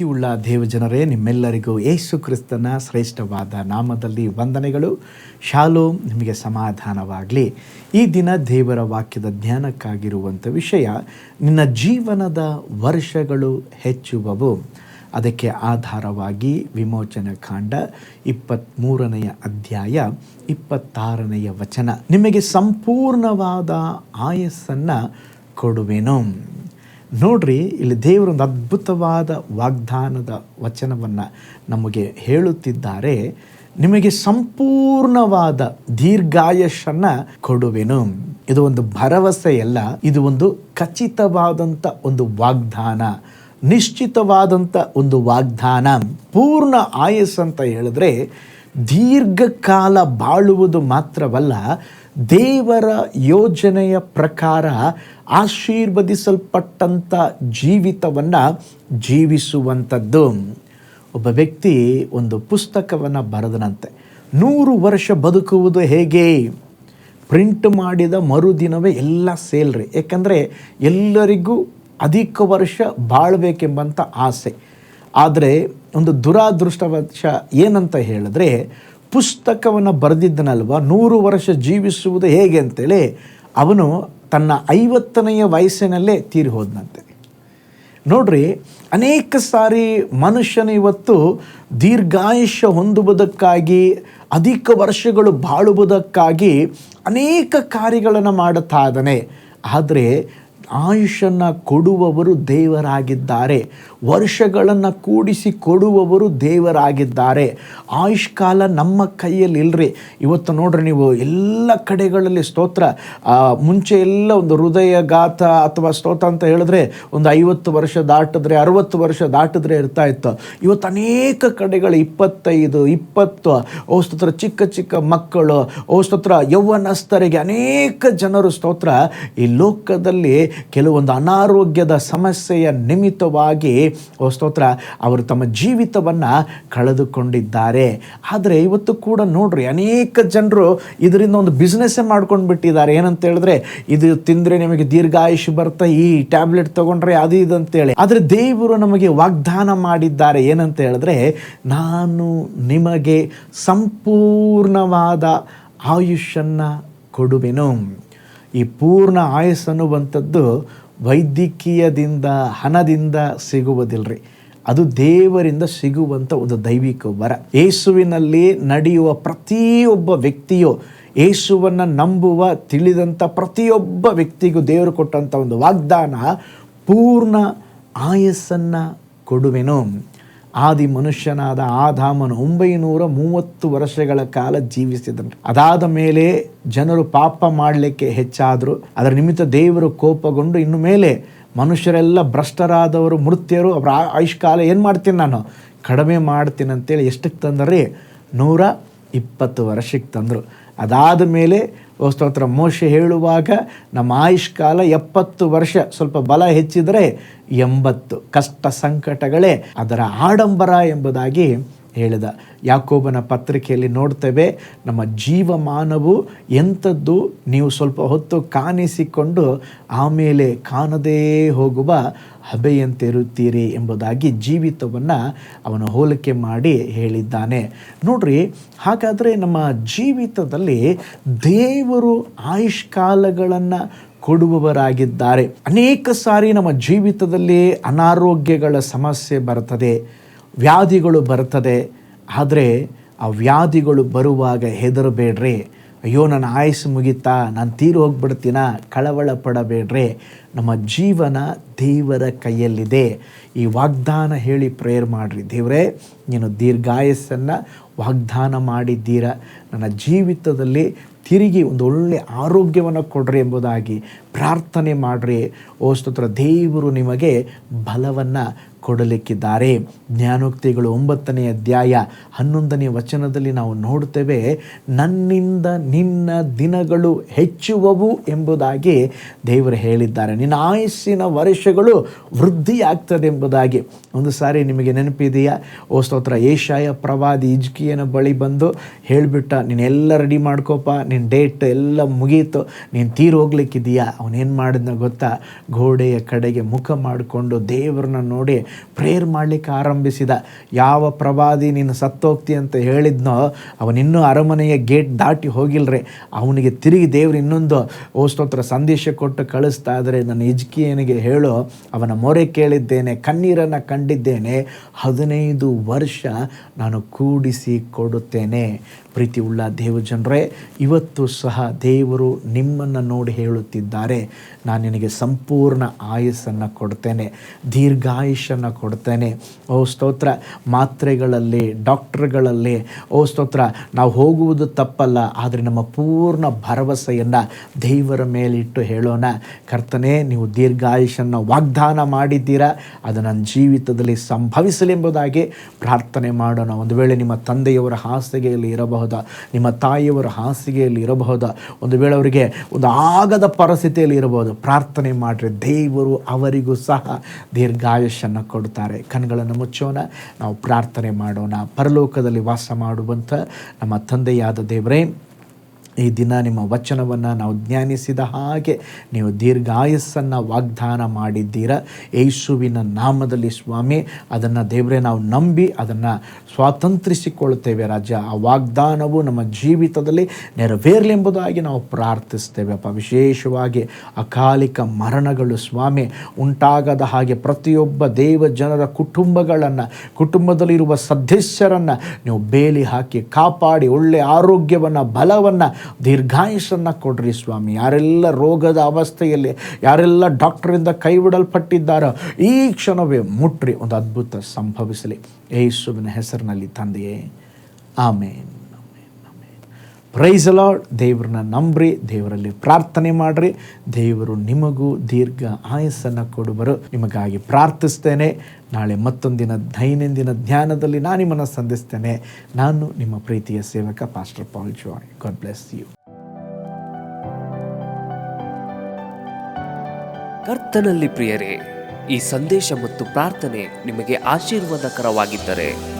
ಪ್ರೀತಿಯುಳ್ಳ ದೇವಜನರೇ ನಿಮ್ಮೆಲ್ಲರಿಗೂ ಯೇಸು ಕ್ರಿಸ್ತನ ಶ್ರೇಷ್ಠವಾದ ನಾಮದಲ್ಲಿ ವಂದನೆಗಳು. ಶಾಲೋಮ್, ನಿಮಗೆ ಸಮಾಧಾನವಾಗಲಿ. ಈ ದಿನ ದೇವರ ವಾಕ್ಯದ ಧ್ಯಾನಕ್ಕಾಗಿರುವಂಥ ವಿಷಯ, ನಿನ್ನ ಜೀವನದ ವರ್ಷಗಳು ಹೆಚ್ಚುವವು. ಅದಕ್ಕೆ ಆಧಾರವಾಗಿ ವಿಮೋಚನ ಕಾಂಡ ಇಪ್ಪತ್ತ್ಮೂರನೆಯ ಅಧ್ಯಾಯ, ಇಪ್ಪತ್ತಾರನೆಯ ವಚನ. ನಿಮಗೆ ಸಂಪೂರ್ಣವಾದ ಆಯಸ್ಸನ್ನು ಕೊಡುವೆನು. ನೋಡ್ರಿ, ಇಲ್ಲಿ ದೇವರೊಂದು ಅದ್ಭುತವಾದ ವಾಗ್ದಾನದ ವಚನವನ್ನು ನಮಗೆ ಹೇಳುತ್ತಿದ್ದಾರೆ. ನಿಮಗೆ ಸಂಪೂರ್ಣವಾದ ದೀರ್ಘಾಯಸ್ಸನ್ನು ಕೊಡುವೆನು. ಇದು ಒಂದು ಭರವಸೆ ಅಲ್ಲ ಇದು ಒಂದು ಖಚಿತವಾದಂಥ ಒಂದು ವಾಗ್ದಾನ ನಿಶ್ಚಿತವಾದಂಥ ಒಂದು ವಾಗ್ದಾನ. ಪೂರ್ಣ ಆಯಸ್ ಅಂತ ಹೇಳಿದ್ರೆ, ದೀರ್ಘಕಾಲ ಬಾಳುವುದು ಮಾತ್ರವಲ್ಲ ದೇವರ ಯೋಜನೆಯ ಪ್ರಕಾರ ಆಶೀರ್ವದಿಸಲ್ಪಟ್ಟಂಥ ಜೀವಿತವನ್ನು ಜೀವಿಸುವಂಥದ್ದು ಒಬ್ಬ ವ್ಯಕ್ತಿ ಒಂದು ಪುಸ್ತಕವನ್ನು ಬರೆದನಂತೆ, ನೂರು ವರ್ಷ ಬದುಕುವುದು ಹೇಗೆ? ಪ್ರಿಂಟ್ ಮಾಡಿದ ಮರುದಿನವೇ ಎಲ್ಲ ಸೇಲ್ರಿ ಯಾಕಂದರೆ ಎಲ್ಲರಿಗೂ ಅಧಿಕ ವರ್ಷ ಬಾಳಬೇಕೆಂಬಂಥ ಆಸೆ. ಆದರೆ ಒಂದು ದುರಾದೃಷ್ಟವಶ ಏನಂತ ಹೇಳಿದ್ರೆ ಪುಸ್ತಕವನ್ನು ಬರೆದಿದ್ದನಲ್ವ? ನೂರು ವರ್ಷ ಜೀವಿಸುವುದು ಹೇಗೆ ಅಂತೇಳಿ ಅವನು ತನ್ನ ಐವತ್ತನೆಯ ವಯಸ್ಸಿನಲ್ಲೇ ತೀರಿ ಹೋದನಂತೆ. ನೋಡ್ರಿ, ಅನೇಕ ಸಾರಿ ಮನುಷ್ಯನ ಇವತ್ತು ದೀರ್ಘಾಯುಷ್ಯ ಹೊಂದುವುದಕ್ಕಾಗಿ, ಅಧಿಕ ವರ್ಷಗಳು ಬಾಳುವುದಕ್ಕಾಗಿ ಅನೇಕ ಕಾರ್ಯಗಳನ್ನು ಮಾಡುತ್ತಾ ಆದರೆ ಆಯುಷನ್ನು ಕೊಡುವವರು ದೇವರಾಗಿದ್ದಾರೆ. ವರ್ಷಗಳನ್ನು ಕೂಡಿಸಿ ಕೊಡುವವರು ದೇವರಾಗಿದ್ದಾರೆ. ಆಯುಷ್ ಕಾಲ ನಮ್ಮ ಕೈಯಲ್ಲಿ ಇಲ್ರಿ. ಇವತ್ತು ನೋಡ್ರಿ ನೀವು ಎಲ್ಲ ಕಡೆಗಳಲ್ಲಿ ಸ್ತೋತ್ರ. ಮುಂಚೆ ಎಲ್ಲ ಒಂದು ಹೃದಯಘಾತ ಅಥವಾ ಸ್ತೋತ್ರ ಅಂತ ಹೇಳಿದ್ರೆ ಒಂದು ಐವತ್ತು ವರ್ಷ ದಾಟಿದ್ರೆ, ಅರುವತ್ತು ವರ್ಷ ದಾಟಿದ್ರೆ ಇರ್ತಾ ಇತ್ತು. ಇವತ್ತು ಅನೇಕ ಕಡೆಗಳು ಇಪ್ಪತ್ತೈದು, ಇಪ್ಪತ್ತು ಸ್ತೋತ್ರ ಚಿಕ್ಕ ಚಿಕ್ಕ ಮಕ್ಕಳು ಸ್ತೋತ್ರ ಯೌವನಸ್ಥರಿಗೆ ಅನೇಕ ಜನರು ಸ್ತೋತ್ರ. ಈ ಲೋಕದಲ್ಲಿ ಕೆಲವೊಂದು ಅನಾರೋಗ್ಯದ ಸಮಸ್ಯೆಯ ನಿಮಿತ್ತವಾಗಿ ಸ್ತೋತ್ರ, ಅವರು ತಮ್ಮ ಜೀವಿತವನ್ನು ಕಳೆದುಕೊಂಡಿದ್ದಾರೆ. ಆದರೆ ಇವತ್ತು ಕೂಡ ನೋಡ್ರಿ, ಅನೇಕ ಜನರು ಇದರಿಂದ ಒಂದು ಬಿಸ್ನೆಸ್ಸೇ ಮಾಡ್ಕೊಂಡು ಬಿಟ್ಟಿದ್ದಾರೆ. ಏನಂತ ಹೇಳಿದ್ರೆ, ಇದು ತಿಂದರೆ ನಿಮಗೆ ದೀರ್ಘಾಯುಷ್ ಬರ್ತಾ, ಈ ಟ್ಯಾಬ್ಲೆಟ್ ತಗೊಂಡ್ರೆ ಅದು ಇದು ಅಂತೇಳಿ. ಆದರೆ ದೇವರು ನಮಗೆ ವಾಗ್ದಾನ ಮಾಡಿದ್ದಾರೆ. ಏನಂತ ಹೇಳಿದ್ರೆ, ನಾನು ನಿಮಗೆ ಸಂಪೂರ್ಣವಾದ ಆಯುಷನ್ನು ಕೊಡುವೆನು. ಈ ಪೂರ್ಣ ಆಯಸ್ಸು ಅನ್ನುವಂಥದ್ದು ವೈದ್ಯಕೀಯದಿಂದ, ಹಣದಿಂದ ಸಿಗುವುದಿಲ್ಲರಿ ಅದು ದೇವರಿಂದ ಸಿಗುವಂಥ ಒಂದು ದೈವಿಕ ವರ. ಯೇಸುವಿನಲ್ಲಿ ನಡೆಯುವ ಪ್ರತಿಯೊಬ್ಬ ವ್ಯಕ್ತಿಯು ಯೇಸುವನ್ನು ನಂಬುವ ತಿಳಿದಂಥ ಪ್ರತಿಯೊಬ್ಬ ವ್ಯಕ್ತಿಗೂ ದೇವರು ಕೊಟ್ಟಂಥ ಒಂದು ವಾಗ್ದಾನ ಪೂರ್ಣ ಆಯಸ್ಸನ್ನು ಕೊಡುವೆನು. ಆದಿ ಮನುಷ್ಯನಾದ ಆದಾಮನು ಒಂಬೈನೂರ ಮೂವತ್ತು ವರ್ಷಗಳ ಕಾಲ ಜೀವಿಸಿದನು. ಅದಾದ ಮೇಲೆ ಜನರು ಪಾಪ ಮಾಡಲಿಕ್ಕೆ ಹೆಚ್ಚಾದರು. ಅದರ ನಿಮಿತ್ತ ದೇವರು ಕೋಪಗೊಂಡು ಇನ್ನು ಮೇಲೆ ಮನುಷ್ಯರೆಲ್ಲ ಭ್ರಷ್ಟರಾದವರು, ಮೃತ್ಯರು, ಅವರ ಆಯುಷ್ಕಾಲ ಏನು ಮಾಡ್ತೀನಿ ನಾನು? ಕಡಿಮೆ ಮಾಡ್ತೀನಿ ಅಂತೇಳಿ ಎಷ್ಟಕ್ಕೆ ತಂದರೆ? ನೂರ ಇಪ್ಪತ್ತು ವರ್ಷಕ್ಕೆ ತಂದರು. ಅದಾದ ಮೇಲೆ ಸ್ತೋತ್ರ, ಮೋಶೆ ಹೇಳುವಾಗ, ನಮ್ಮ ಆಯುಷ್ಕಾಲ ಎಪ್ಪತ್ತು ವರ್ಷ, ಸ್ವಲ್ಪ ಬಲ ಹೆಚ್ಚಿದರೆ ಎಂಬತ್ತು ಕಷ್ಟ ಸಂಕಟಗಳೇ ಅದರ ಆಡಂಬರ ಎಂಬುದಾಗಿ ಹೇಳಿದ. ಯಾಕೋಬನ ಪತ್ರಿಕೆಯಲ್ಲಿ ನೋಡ್ತೇವೆ, ನಮ್ಮ ಜೀವಮಾನವು ಎಂಥದ್ದು? ನೀವು ಸ್ವಲ್ಪ ಹೊತ್ತು ಕಾಣಿಸಿಕೊಂಡು ಆಮೇಲೆ ಕಾಣದೇ ಹೋಗುವ ಹಬೆಯಂತಿರುತ್ತೀರಿ ಎಂಬುದಾಗಿ ಜೀವಿತವನ್ನು ಅವನು ಹೋಲಿಕೆ ಮಾಡಿ ಹೇಳಿದ್ದಾನೆ. ನೋಡ್ರಿ, ಹಾಗಾದರೆ ನಮ್ಮ ಜೀವಿತದಲ್ಲಿ ದೇವರು ಆಯುಷ್ಕಾಲಗಳನ್ನು ಕೊಡುವವರಾಗಿದ್ದಾರೆ. ಅನೇಕ ಸಾರಿ ನಮ್ಮ ಜೀವಿತದಲ್ಲಿ ಅನಾರೋಗ್ಯಗಳ ಸಮಸ್ಯೆ ಬರ್ತದೆ. ವ್ಯಾಧಿಗಳು ಬರ್ತದೆ ಆದರೆ ಆ ವ್ಯಾಧಿಗಳು ಬರುವಾಗ ಹೆದರಬೇಡ್ರಿ. ಅಯ್ಯೋ, ನನ್ನ ಆಯಸ್ಸು ಮುಗಿತಾ, ನಾನು ತೀರು ಹೋಗ್ಬಿಡ್ತೀನ, ಕಳವಳ ಪಡಬೇಡ್ರಿ. ನಮ್ಮ ಜೀವನ ದೇವರ ಕೈಯಲ್ಲಿದೆ. ಈ ವಾಗ್ದಾನ ಹೇಳಿ ಪ್ರೇಯರ್ ಮಾಡಿರಿ. ದೇವರೇ, ನೀನು ದೀರ್ಘಾಯಸ್ಸನ್ನು ವಾಗ್ದಾನ ಮಾಡಿದ್ದೀರ. ನನ್ನ ಜೀವಿತದಲ್ಲಿ ತಿರುಗಿ ಒಂದು ಒಳ್ಳೆಯ ಆರೋಗ್ಯವನ್ನು ಕೊಡ್ರಿ ಎಂಬುದಾಗಿ ಪ್ರಾರ್ಥನೆ ಮಾಡಿರಿ. ಓ ಸ್ತೋತ್ರ, ದೇವರು ನಿಮಗೆ ಬಲವನ್ನು ಕೊಡಲಿಕ್ಕಿದ್ದಾರೆ. ಜ್ಞಾನೋಕ್ತಿಗಳು ಒಂಬತ್ತನೇ ಅಧ್ಯಾಯ ಹನ್ನೊಂದನೇ ವಚನದಲ್ಲಿ ನಾವು ನೋಡ್ತೇವೆ ನನ್ನಿಂದ ನಿನ್ನ ದಿನಗಳು ಹೆಚ್ಚುವವು ಎಂಬುದಾಗಿ ದೇವರು ಹೇಳಿದ್ದಾರೆ. ನಿನ್ನ ಆಯಸ್ಸಿನ ವರ್ಷಗಳು ವೃದ್ಧಿಯಾಗ್ತದೆ ಎಂಬುದಾಗಿ ಒಂದು ಸಾರಿ ನಿಮಗೆ ನೆನಪಿದೆಯಾ? ಓ ಸ್ತೋತ್ರ, ಏಷಾಯ ಪ್ರವಾದಿ ಇಜ್ಕಿಯನ ಬಳಿ ಬಂದು ಹೇಳಿಬಿಟ್ಟ ನೀನೆಲ್ಲ ರೆಡಿ ಮಾಡ್ಕೋಪ ನಿನ್ನ ಡೇಟ್ ಎಲ್ಲ ಮುಗೀತು, ನೀನು ತೀರು ಹೋಗ್ಲಿಕ್ಕಿದೆಯಾ? ಅವನೇನು ಮಾಡಿದ್ನ ಗೊತ್ತಾ? ಗೋಡೆಯ ಕಡೆಗೆ ಮುಖ ಮಾಡಿಕೊಂಡು ದೇವರನ್ನ ನೋಡಿ ಪ್ರೇಯರ್ ಮಾಡಲಿಕ್ಕೆ ಆರಂಭಿಸಿದ. ಯಾವ ಪ್ರವಾದಿ ನೀನು ಸತ್ತೋಗ್ತಿ ಅಂತ ಹೇಳಿದ್ನೋ ಅವನಿನ್ನೂ ಅರಮನೆಯ ಗೇಟ್ ದಾಟಿ ಹೋಗಿಲ್ರಿ. ಅವನಿಗೆ ತಿರುಗಿ ದೇವರು ಇನ್ನೊಂದು, ಓ ಸಂದೇಶ ಕೊಟ್ಟು ಕಳಿಸ್ತಾ ಇದ್ದರೆ ನನ್ನ ಇಜ್ಕಿಯನಿಗೆ ಹೇಳು, ಅವನ ಮೊರೆ ಕೇಳಿದ್ದೇನೆ, ಕಣ್ಣೀರನ್ನು ಕಂಡಿದ್ದೇನೆ, ಹದಿನೈದು ವರ್ಷ ನಾನು ಕೂಡಿಸಿ ಕೊಡುತ್ತೇನೆ. ಪ್ರೀತಿ ಉಳ್ಳ ದೇವ ಜನರೇ, ಇವತ್ತು ಸಹ ದೇವರು ನಿಮ್ಮನ್ನು ನೋಡಿ ಹೇಳುತ್ತಿದ್ದಾರೆ. ನಾನು ನಿನಗೆ ಸಂಪೂರ್ಣ ಆಯಸ್ಸನ್ನು ಕೊಡ್ತೇನೆ ದೀರ್ಘಾಯುಷನ್ನು ಕೊಡ್ತೇನೆ. ಓ ಸ್ತೋತ್ರ, ಮಾತ್ರೆಗಳಲ್ಲಿ, ಡಾಕ್ಟ್ರುಗಳಲ್ಲಿ, ಓ ಸ್ತೋತ್ರ, ನಾವು ಹೋಗುವುದು ತಪ್ಪಲ್ಲ, ಆದರೆ ನಮ್ಮ ಪೂರ್ಣ ಭರವಸೆಯನ್ನು ದೇವರ ಮೇಲಿಟ್ಟು ಹೇಳೋಣ. ಕರ್ತನೆ, ನೀವು ದೀರ್ಘಾಯುಷನ್ನು ವಾಗ್ದಾನ ಮಾಡಿದ್ದೀರಾ? ಅದು ನನ್ನ ಜೀವಿತದಲ್ಲಿ ಸಂಭವಿಸಲೆಂಬುದಾಗಿ ಪ್ರಾರ್ಥನೆ ಮಾಡೋಣ. ಒಂದು ವೇಳೆ ನಿಮ್ಮ ತಂದೆಯವರ ಹಾಸಿಗೆಯಲ್ಲಿ ಇರಬಹುದು? ನಿಮ್ಮ ತಾಯಿಯವರ ಹಾಸಿಗೆಯಲ್ಲಿ ಇರಬಹುದಾ? ಒಂದು ವೇಳೆ ಅವರಿಗೆ ಒಂದು ಆಗದ ಪರಿಸ್ಥಿತಿಯಲ್ಲಿ ಇರಬಹುದು, ಪ್ರಾರ್ಥನೆ ಮಾಡಿರಿ, ದೇವರು ಅವರಿಗೂ ಸಹ ದೀರ್ಘಾಯುಷನ್ನು ಕೊಡ್ತಾರೆ ಕಣ್ಗಳನ್ನು ಮುಚ್ಚೋಣ, ನಾವು ಪ್ರಾರ್ಥನೆ ಮಾಡೋಣ. ಪರಲೋಕದಲ್ಲಿ ವಾಸ ಮಾಡುವಂಥ ನಮ್ಮ ತಂದೆಯಾದ ದೇವರೇ ಈ ದಿನ ನಿಮ್ಮ ವಚನವನ್ನು ನಾವು ಜ್ಞಾನಿಸಿದ ಹಾಗೆ ನೀವು ದೀರ್ಘಾಯಸ್ಸನ್ನು ವಾಗ್ದಾನ ಮಾಡಿದ್ದೀರ. ಯೇಸುವಿನ ನಾಮದಲ್ಲಿ ಸ್ವಾಮಿ, ಅದನ್ನು ದೇವರೇ ನಾವು ನಂಬಿ ಅದನ್ನು ಸ್ವಾತಂತ್ರಿಸಿಕೊಳ್ಳುತ್ತೇವೆ ರಾಜ ಆ ವಾಗ್ದಾನವು ನಮ್ಮ ಜೀವಿತದಲ್ಲಿ ನೆರವೇರಲೆಂಬುದಾಗಿ ನಾವು ಪ್ರಾರ್ಥಿಸ್ತೇವೆ. ಅಪ್ಪ, ವಿಶೇಷವಾಗಿ ಅಕಾಲಿಕ ಮರಣಗಳು ಸ್ವಾಮಿ, ಉಂಟಾಗದ ಹಾಗೆ ಪ್ರತಿಯೊಬ್ಬ ದೇವ ಜನರ ಕುಟುಂಬಗಳನ್ನು, ಕುಟುಂಬದಲ್ಲಿರುವ ಸದಸ್ಯರನ್ನು ನೀವು ಬೇಲಿ ಹಾಕಿ ಕಾಪಾಡಿ ಒಳ್ಳೆಯ ಆರೋಗ್ಯವನ್ನು, ಬಲವನ್ನು ದೀರ್ಘಾಯುಷನ್ನು ಕೊಡ್ರಿ ಸ್ವಾಮಿ. ಯಾರೆಲ್ಲ ರೋಗದ ಅವಸ್ಥೆಯಲ್ಲಿ, ಯಾರೆಲ್ಲ ಡಾಕ್ಟರಿಂದ ಕೈಬಿಡಲ್ಪಟ್ಟಿದ್ದಾರೋ, ಈ ಕ್ಷಣವೇ ಮುಟ್ರಿ. ಒಂದು ಅದ್ಭುತ ಸಂಭವಿಸಲಿ. ಯೇಸುವಿನ ಹೆಸರಿನಲ್ಲಿ ತಂದೆಯೇ, ಆಮೇನ್. ಪ್ರೈಸ್ ಲಾರ್ಡ್ ದೇವರನ್ನ ನಂಬ್ರಿ, ದೇವರಲ್ಲಿ ಪ್ರಾರ್ಥನೆ ಮಾಡ್ರಿ. ದೇವರು ನಿಮಗೂ ದೀರ್ಘ ಆಯಸ್ಸನ್ನು ಕೊಡುವರು. ನಿಮಗಾಗಿ ಪ್ರಾರ್ಥಿಸ್ತೇನೆ. ನಾಳೆ ಮತ್ತೊಂದಿನ ದೈನಂದಿನ ಧ್ಯಾನದಲ್ಲಿ ನಾನು ನಿಮ್ಮನ್ನು ಸಂಧಿಸ್ತೇನೆ. ನಾನು ನಿಮ್ಮ ಪ್ರೀತಿಯ ಸೇವಕ pastor Paul Joy God bless you ಕರ್ತನಲ್ಲಿ ಪ್ರಿಯರೇ, ಈ ಸಂದೇಶ ಮತ್ತು ಪ್ರಾರ್ಥನೆ ನಿಮಗೆ ಆಶೀರ್ವಾದಕರವಾಗಿದ್ದರೆ